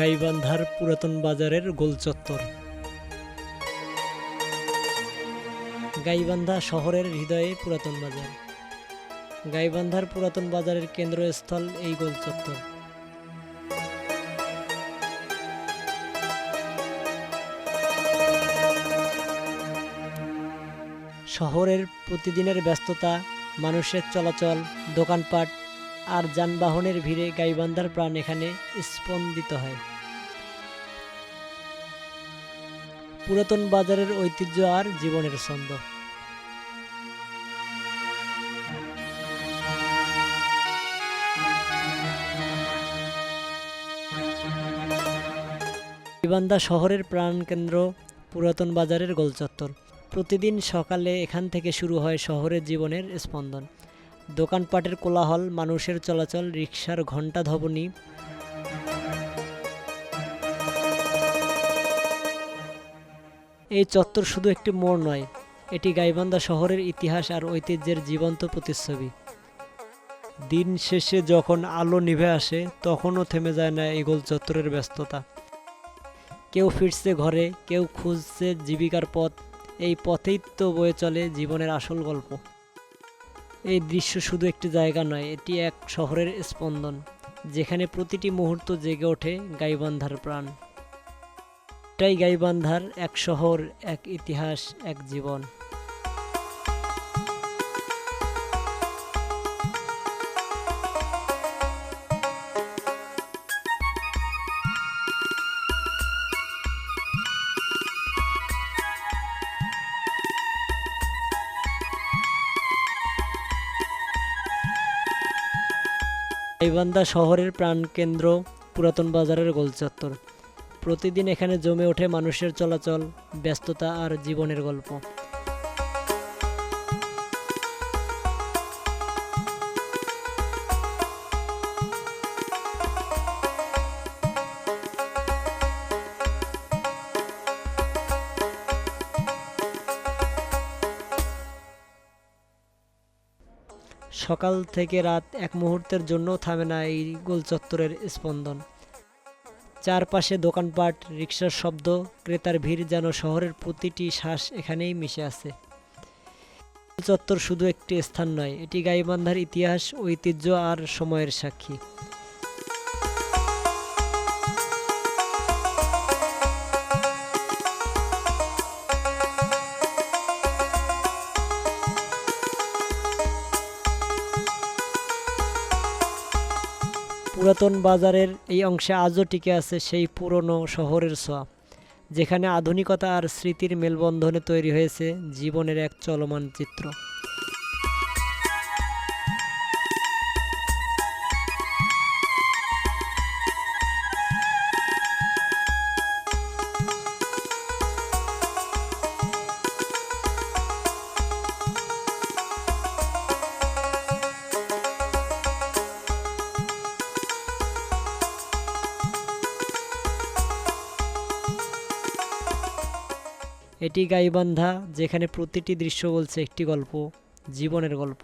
গাইবান্ধার পুরাতন বাজারের গোল চত্বর। গাইবান্ধা শহরের হৃদয়ে পুরাতন বাজার। গাইবান্ধার পুরাতন বাজারের কেন্দ্রস্থল এই গোল চত্বর। শহরের প্রতিদিনের ব্যস্ততা, মানুষের চলাচল, দোকানপাট আর যানবাহনের ভিড়ে গাইবান্ধার প্রাণ এখানে স্পন্দিত হয়। পুরাতন বাজারের ঐতিহ্য আর জীবনের ছন্দ। গাইবান্ধা শহরের প্রাণকেন্দ্র, পুরাতন বাজারের গোলচত্বর। প্রতিদিন সকালে এখান থেকে শুরু হয় শহরের জীবনের স্পন্দন। দোকানপাটের কোলাহল, মানুষের চলাচল, রিক্সার ঘণ্টা ধবনি এই চত্বর শুধু একটি মোড় নয়, এটি গাইবান্ধা শহরের ইতিহাস আর ঐতিহ্যের জীবন্ত প্রতিচ্ছবি। দিন শেষে যখন আলো নিভে আসে, তখনও থেমে যায় না এই গোল চত্বরের ব্যস্ততা। কেউ ফিরছে ঘরে, কেউ খুঁজছে জীবিকার পথ, এই পথেই তো বয়ে চলে জীবনের আসল গল্প। এই দৃশ্য শুধু একটি জায়গা নয়, এটি এক শহরের স্পন্দন, যেখানে প্রতিটি মুহূর্ত জেগে ওঠে গাইবান্ধার প্রাণ। এটাই গাইবান্ধার এক শহর এক ইতিহাস এক জীবন। গাইবান্ধা শহরের প্রাণকেন্দ্র পুরাতন বাজারের গোলচত্বর। প্রতিদিন এখানে জমে ওঠে মানুষের চলাচল, ব্যস্ততা আর জীবনের গল্প। সকাল থেকে রাত এক মুহূর্তের জন্য থামে না এই গোল চত্বরের স্পন্দন। চারপাশে দোকানপাট রিক্সার শব্দ, ক্রেতার ভিড় যেন শহরের প্রতিটি শ্বাস এখানেই মিশে আছে। চত্বর শুধু একটি স্থান নয়, এটি গাইবান্ধার ইতিহাস, ঐতিহ্য আর সময়ের সাক্ষী। পুরাতন বাজারের এই অংশে আজও টিকে আছে সেই পুরনো শহরের ছোঁয়া, যেখানে আধুনিকতা আর স্মৃতির মেলবন্ধনে তৈরি হয়েছে জীবনের এক চলমান চিত্র। এটি গাইবান্ধা যেখানে প্রতিটি দৃশ্য বলছে একটি গল্প জীবনের গল্প।